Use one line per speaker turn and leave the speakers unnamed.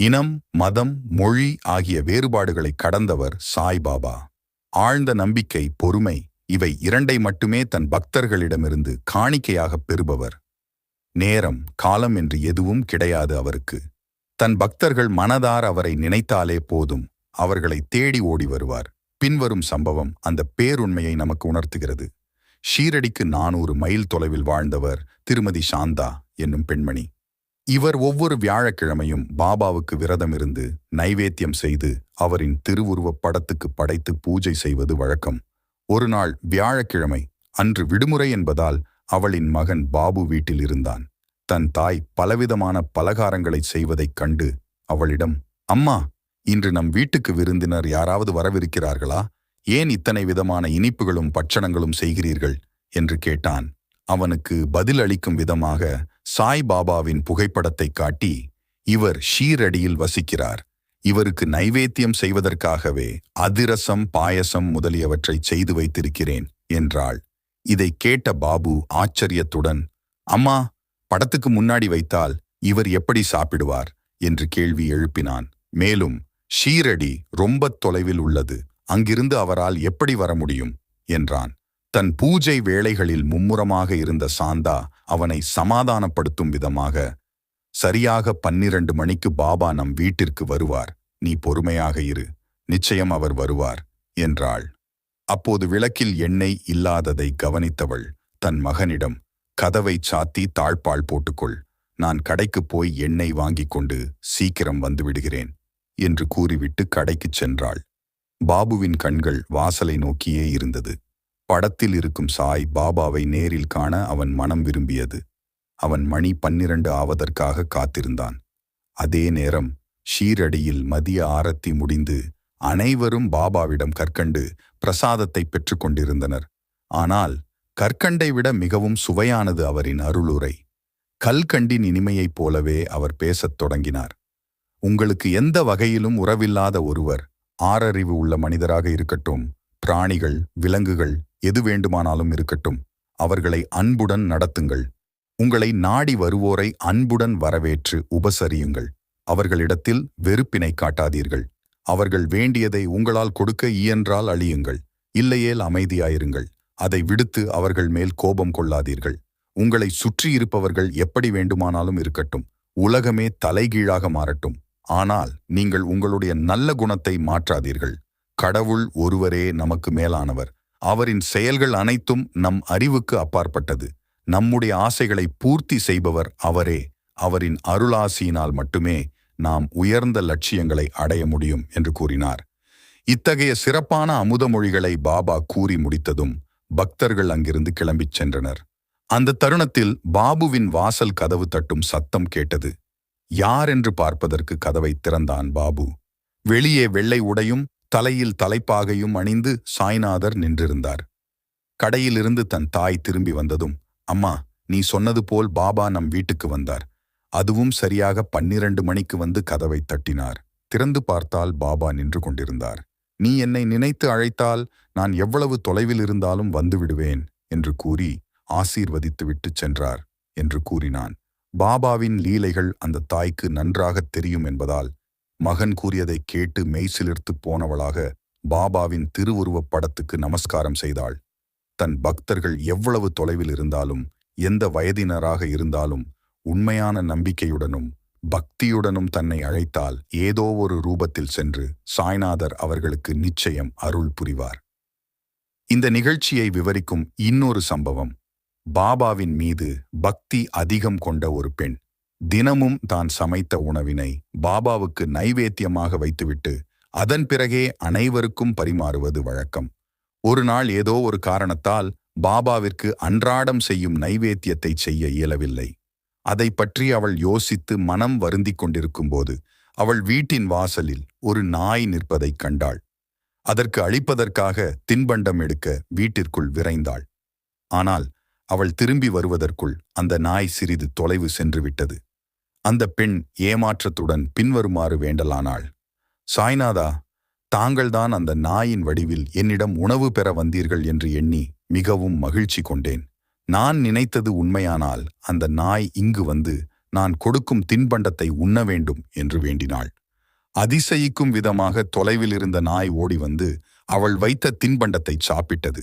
இனம் மதம் மொழி ஆகிய வேறுபாடுகளை கடந்தவர் சாய்பாபா. ஆழ்ந்த நம்பிக்கை பொறுமை இவை இரண்டை மட்டுமே தன் பக்தர்களிடமிருந்து காணிக்கையாகப் பெறுபவர். நேரம் காலம் என்று எதுவும் கிடையாது அவருக்கு. தன் பக்தர்கள் மனதார் அவரை நினைத்தாலே போதும் அவர்களை தேடி ஓடி வருவார். பின்வரும் சம்பவம் அந்த பேருண்மையை நமக்கு உணர்த்துகிறது. ஷீரடிக்கு நானூறு மைல் தொலைவில் வாழ்ந்தவர் திருமதி சாந்தா என்னும் பெண்மணி. இவர் ஒவ்வொரு வியாழக்கிழமையும் பாபாவுக்கு விரதம் இருந்து நைவேத்தியம் செய்து அவரின் திருவுருவப் படத்துக்கு படைத்து பூஜை செய்வது வழக்கம். ஒரு நாள் வியாழக்கிழமை அன்று விடுமுறை என்பதால் அவளின் மகன் பாபு வீட்டில் இருந்தான். தன் தாய் பலவிதமான பலகாரங்களை செய்வதைக் கண்டு அவளிடம் அம்மா இன்று நம் வீட்டுக்கு விருந்தினர் யாராவது வரவிருக்கிறார்களா? ஏன் இத்தனை விதமான இனிப்புகளும் பட்சணங்களும் செய்கிறீர்கள்? என்று கேட்டான். அவனுக்கு பதில் அளிக்கும் விதமாக சாய் பாபாவின் புகைப்படத்தை காட்டி இவர் ஷீரடியில் வசிக்கிறார். இவருக்கு நைவேத்தியம் செய்வதற்காகவே அதிரசம் பாயசம் முதலியவற்றை செய்து வைத்திருக்கிறேன் என்றாள். இதை கேட்ட பாபு ஆச்சரியத்துடன் அம்மா படத்துக்கு முன்னாடி வைத்தால் இவர் எப்படி சாப்பிடுவார்? என்று கேள்வி எழுப்பினான். மேலும் ஷீரடி ரொம்பத் தொலைவில் உள்ளது அங்கிருந்து அவரால் எப்படி வர முடியும்? என்றான். தன் பூஜை வேளைகளில் மும்முரமாக இருந்த சாந்தா அவனை சமாதானப்படுத்தும் விதமாக சரியாக பன்னிரண்டு மணிக்கு பாபா நம் வீட்டிற்கு வருவார். நீ பொறுமையாக இரு. நிச்சயம் அவர் வருவார் என்றாள். அப்போது விளக்கில் எண்ணெய் இல்லாததை கவனித்தவள் தன் மகனிடம் கதவை சாத்தி தாழ்ப்பாள் போட்டுக்கொள். நான் கடைக்குப் போய் எண்ணெய் வாங்கிக் கொண்டு சீக்கிரம் வந்து விடுகிறேன் என்று கூறிவிட்டு கடைக்குச் சென்றாள். பாபுவின் கண்கள் வாசலை நோக்கியே இருந்தது. படத்தில் இருக்கும் சாய் பாபாவை நேரில் காண அவன் மனம் விரும்பியது. அவன் மணி பன்னிரண்டு ஆவதற்காக காத்திருந்தான். அதே நேரம் ஷீரடியில் மதிய ஆரத்தி முடிந்து அனைவரும் பாபாவிடம் கற்கண்டு பிரசாதத்தை பெற்றுக் கொண்டிருந்தனர். ஆனால் கற்கண்டை விட மிகவும் சுவையானது அவரின் அருளுரை. கல்கண்டின் இனிமையைப் போலவே அவர் பேசத் தொடங்கினார். உங்களுக்கு எந்த வகையிலும் உறவில்லாத ஒருவர் ஆறறிவு உள்ள மனிதராக இருக்கட்டும் பிராணிகள் விலங்குகள் எது வேண்டுமானாலும் இருக்கட்டும். அவர்களை அன்புடன் நடத்துங்கள். உங்களை நாடி வருவோரை அன்புடன் வரவேற்று உபசரியுங்கள். அவர்களிடத்தில் வெறுப்பினை காட்டாதீர்கள். அவர்கள் வேண்டியதை உங்களால் கொடுக்க இயன்றால் அழியுங்கள். இல்லையேல் அமைதியாயிருங்கள். அதை விடுத்து அவர்கள் மேல் கோபம் கொள்ளாதீர்கள். உங்களை சுற்றியிருப்பவர்கள் எப்படி வேண்டுமானாலும் இருக்கட்டும். உலகமே தலைகீழாக மாறட்டும். ஆனால் நீங்கள் உங்களுடைய நல்ல குணத்தை மாற்றாதீர்கள். கடவுள் ஒருவரே நமக்கு மேலானவர். அவரின் செயல்கள் அனைத்தும் நம் அறிவுக்கு அப்பாற்பட்டது. நம்முடைய ஆசைகளை பூர்த்தி செய்பவர் அவரே. அவரின் அருளாசியினால் மட்டுமே நாம் உயர்ந்த லட்சியங்களை அடைய முடியும் என்று கூறினார். இத்தகைய சிறப்பான அமுதமொழிகளை பாபா கூறி முடித்ததும் பக்தர்கள் அங்கிருந்து கிளம்பிச் சென்றனர். அந்த தருணத்தில் பாபுவின் வாசல் கதவு தட்டும் சத்தம் கேட்டது. யார் என்று பார்ப்பதற்கு கதவை திறந்தான் பாபு. வெளியே வெள்ளை உடையும் தலையில் தலைப்பாகையும் அணிந்து சாய்நாதர் நின்றிருந்தார். கடையிலிருந்து தன் தாய் திரும்பி வந்ததும் அம்மா நீ சொன்னது போல் பாபா நம் வீட்டுக்கு வந்தார். அதுவும் சரியாக பன்னிரண்டு மணிக்கு வந்து கதவை தட்டினார். திறந்து பார்த்தால் பாபா நின்று கொண்டிருந்தார். நீ என்னை நினைத்து அழைத்தால் நான் எவ்வளவு தொலைவில் இருந்தாலும் வந்துவிடுவேன் என்று கூறி ஆசீர்வதித்துவிட்டு சென்றார் என்று கூறினான். பாபாவின் லீலைகள் அந்த தாய்க்கு நன்றாகத் தெரியும் என்பதால் மகன் கூறியதைக் கேட்டு மெய்சிலிர்த்துப் போனவளாக பாபாவின் திருவுருவப் படத்துக்கு நமஸ்காரம் செய்தாள். தன் பக்தர்கள் எவ்வளவு தொலைவில் இருந்தாலும் எந்த வயதினராக இருந்தாலும் உண்மையான நம்பிக்கையுடனும் பக்தியுடனும் தன்னை அழைத்தால் ஏதோ ஒரு ரூபத்தில் சென்று சாய்நாதர் அவர்களுக்கு நிச்சயம் அருள் புரிவார். இந்த நிகழ்ச்சியை விவரிக்கும் இன்னொரு சம்பவம் பாபாவின் மீது பக்தி அதிகம் கொண்ட ஒரு பெண். தினமும் தான் சமைத்த உணவினை பாபாவுக்கு நைவேத்தியமாக வைத்துவிட்டு அதன் பிறகே அனைவருக்கும் பரிமாறுவது வழக்கம். ஒரு நாள் ஏதோ ஒரு காரணத்தால் பாபாவிற்கு அன்றாடம் செய்யும் நைவேத்தியத்தை செய்ய இயலவில்லை. அதை பற்றி அவள் யோசித்து மனம் வருந்திக் கொண்டிருக்கும்போது அவள் வீட்டின் வாசலில் ஒரு நாய் நிற்பதைக் கண்டாள். அதற்கு அழிப்பதற்காக தின்பண்டம் எடுக்க வீட்டிற்குள் விரைந்தாள். ஆனால் அவள் திரும்பி வருவதற்குள் அந்த நாய் சிறிது தொலைவு சென்றுவிட்டது. அந்த பெண் ஏமாற்றத்துடன் பின்வருமாறு வேண்டலானாள். சாய்நாதா தாங்கள்தான் அந்த நாயின் வடிவில் என்னிடம் உணவு பெற வந்தீர்கள் என்று எண்ணி மிகவும் மகிழ்ச்சி கொண்டேன். நான் நினைத்தது உண்மையானால் அந்த நாய் இங்கு வந்து நான் கொடுக்கும் தின்பண்டத்தை உண்ண வேண்டும் என்று வேண்டினாள். அதிசயிக்கும் விதமாக தொலைவில் இருந்த நாய் ஓடி வந்து அவள் வைத்த தின்பண்டத்தை சாப்பிட்டது.